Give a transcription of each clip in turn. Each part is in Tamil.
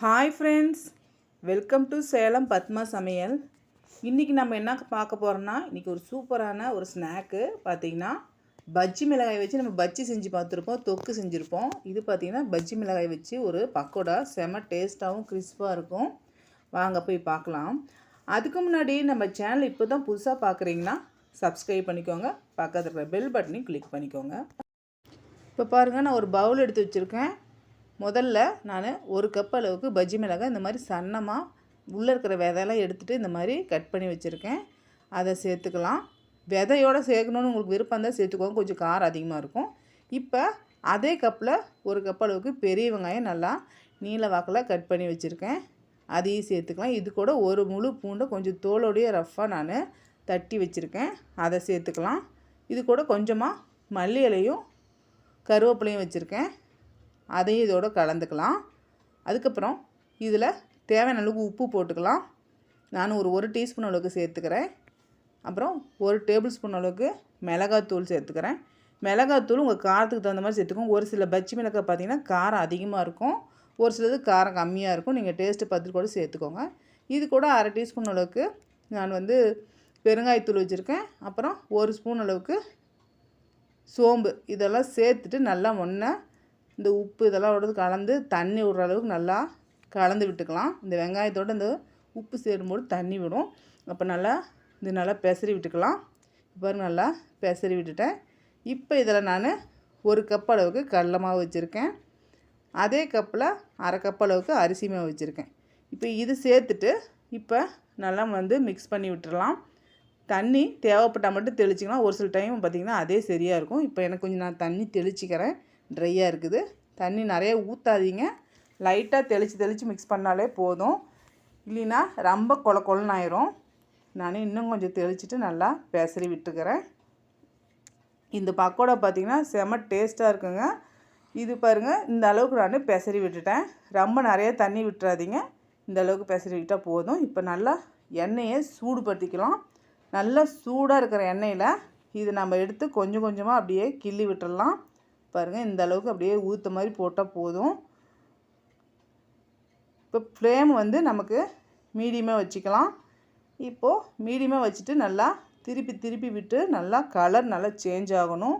Hi friends welcome to Salem Padma சமையல் இன்றைக்கி நம்ம என்ன பார்க்க போகிறோம்னா இன்றைக்கி ஒரு சூப்பரான ஒரு ஸ்நாக்கு பார்த்தீங்கன்னா பஜ்ஜி மிளகாய் வச்சு நம்ம பஜ்ஜி செஞ்சு பார்த்துருப்போம் தொக்கு செஞ்சுருப்போம். இது பார்த்திங்கன்னா பஜ்ஜி மிளகாய் வச்சு ஒரு பக்கோடா செம டேஸ்ட்டாகவும் கிறிஸ்பாக இருக்கும். வாங்க போய் பார்க்கலாம். அதுக்கு முன்னாடி நம்ம சேனல் இப்போ தான் புதுசாக பார்க்குறீங்கன்னா சப்ஸ்கிரைப் பண்ணிக்கோங்க. பக்கத்தில் பெல் பட்டனையும் கிளிக் பண்ணிக்கோங்க. இப்போ பாருங்கள் நான் ஒரு பவுல் எடுத்து வச்சுருக்கேன். முதல்ல நான் ஒரு கப் அளவுக்கு பஜ்ஜி மிளகாய் இந்த மாதிரி சன்னமாக உள்ளே இருக்கிற விதையெல்லாம் எடுத்துகிட்டு இந்த மாதிரி கட் பண்ணி வச்சுருக்கேன். அதை சேர்த்துக்கலாம். விதையோடு சேர்க்கணுன்னு உங்களுக்கு விருப்பம் தான் சேர்த்துக்கோங்க. கொஞ்சம் காரம் அதிகமாக இருக்கும். இப்போ அதே கப்பில் ஒரு கப் அளவுக்கு பெரிய வெங்காயம் நல்லா நீல வாக்கில் கட் பண்ணி வச்சுருக்கேன். அதையும் சேர்த்துக்கலாம். இது கூட ஒரு முழு பூண்டை கொஞ்சம் தோலோடைய ரஃப்பாக நான் தட்டி வச்சுருக்கேன். அதை சேர்த்துக்கலாம். இது கூட கொஞ்சமாக மல்லி இலையும் கருவேப்பிலையும் வச்சுருக்கேன். அதையும் இதோடு கலந்துக்கலாம். அதுக்கப்புறம் இதில் தேவையான அளவுக்கு உப்பு போட்டுக்கலாம். நான் ஒரு ஒரு டீஸ்பூன் அளவுக்கு சேர்த்துக்கிறேன். அப்புறம் ஒரு டேபிள் ஸ்பூன் அளவுக்கு மிளகாத்தூள் சேர்த்துக்கிறேன். மிளகாத்தூள் உங்கள் காரத்துக்கு தகுந்த மாதிரி சேர்த்துக்கோங்க. ஒரு சில பச்சி மிளகாய் பார்த்திங்கன்னா காரம் அதிகமாக இருக்கும். ஒரு சிலது காரம் கம்மியாக இருக்கும். நீங்கள் டேஸ்ட்டு பார்த்துட்டு கூட சேர்த்துக்கோங்க. இது கூட அரை டீஸ்பூன் அளவுக்கு நான் வந்து பெருங்காயத்தூள் வச்சுருக்கேன். அப்புறம் ஒரு ஸ்பூன் அளவுக்கு சோம்பு. இதெல்லாம் சேர்த்துட்டு நல்லா ஒன்றை இந்த உப்பு இதெல்லாம் விடுறது கலந்து தண்ணி விடுற அளவுக்கு நல்லா கலந்து விட்டுக்கலாம். இந்த வெங்காயத்தோடு இந்த உப்பு சேரும்போது தண்ணி விடும். அப்போ நல்லா இது நல்லா பெசரி விட்டுக்கலாம். இப்போ நல்லா பெசரி விட்டுட்டேன். இப்போ இதில் நான் ஒரு கப் அளவுக்கு கடல மாவு வச்சுருக்கேன். அதே கப்பில் அரை கப் அளவுக்கு அரிசி மாவு வச்சுருக்கேன். இப்போ இது சேர்த்துட்டு இப்போ நல்லா வந்து மிக்ஸ் பண்ணி விட்டுடலாம் தண்ணி தேவைப்பட்டால் மட்டும் தெளிச்சிக்கலாம். ஒரு சில டைம் பார்த்திங்கன்னா அதே சரியாக இருக்கும். இப்போ எனக்கு கொஞ்சம் நான் தண்ணி தெளிச்சிக்கிறேன். ட்ரையாக இருக்குது. தண்ணி நிறைய ஊற்றாதீங்க லைட்டாக தெளித்து தெளித்து மிக்ஸ் பண்ணாலே போதும். இல்லைன்னா ரொம்ப கொல கொலன்னு ஆயிரும். நான் இன்னும் கொஞ்சம் தெளிச்சுட்டு நல்லா பேசறி விட்டுக்கிறேன். இந்த பக்கோடா பார்த்திங்கன்னா செம டேஸ்ட்டாக இருக்குங்க. இது பாருங்கள் இந்த அளவுக்கு நான் பெசரி விட்டுட்டேன். ரொம்ப நிறைய தண்ணி விட்டுறாதீங்க. இந்த அளவுக்கு பெசரி விட்டால் போதும். இப்போ நல்லா எண்ணெயை சூடுபடுத்திக்கலாம். நல்லா சூடாக இருக்கிற எண்ணெயில் இது நம்ம எடுத்து கொஞ்சம் கொஞ்சமாக அப்படியே கிள்ளி விட்டுடலாம். பாருங்கள் இந்த அளவுக்கு அப்படியே ஊற்ற மாதிரி போட்டால் போதும். இப்போ ஃப்ளேம் வந்து நமக்கு மீடியமாக வச்சுக்கலாம். இப்போது மீடியமாக வச்சுட்டு நல்லா திருப்பி திருப்பி விட்டு நல்லா கலர் நல்லா சேஞ்ச் ஆகணும்.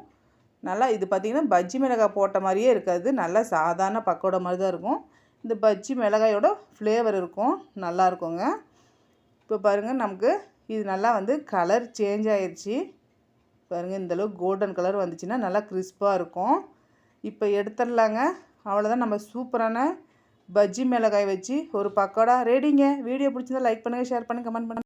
நல்லா இது பார்த்திங்கன்னா பஜ்ஜி மிளகாய் போட்ட மாதிரியே இருக்காது. நல்லா சாதாரண பக்கோட மாதிரி தான் இருக்கும். இந்த பஜ்ஜி மிளகாயோட ஃப்ளேவர் இருக்கும். நல்லா இருக்குங்க. இப்போ பாருங்கள் நமக்கு இது நல்லா வந்து கலர் சேஞ்ச் ஆயிடுச்சு பாருங்கள் இந்தளவுக்கு கோல்டன் கலர் வந்துச்சுன்னா நல்லா கிறிஸ்பாக இருக்கும். இப்போ எடுத்துடலாங்க. அவ்வளோதான் நம்ம சூப்பரான பஜ்ஜி மிளகாய் வச்சு ஒரு பக்கோடா ரெடிங்க வீடியோ பிடிச்சிருந்தா லைக் பண்ணுங்கள் ஷேர் பண்ணுங்கள் கமெண்ட் பண்ணுங்கள்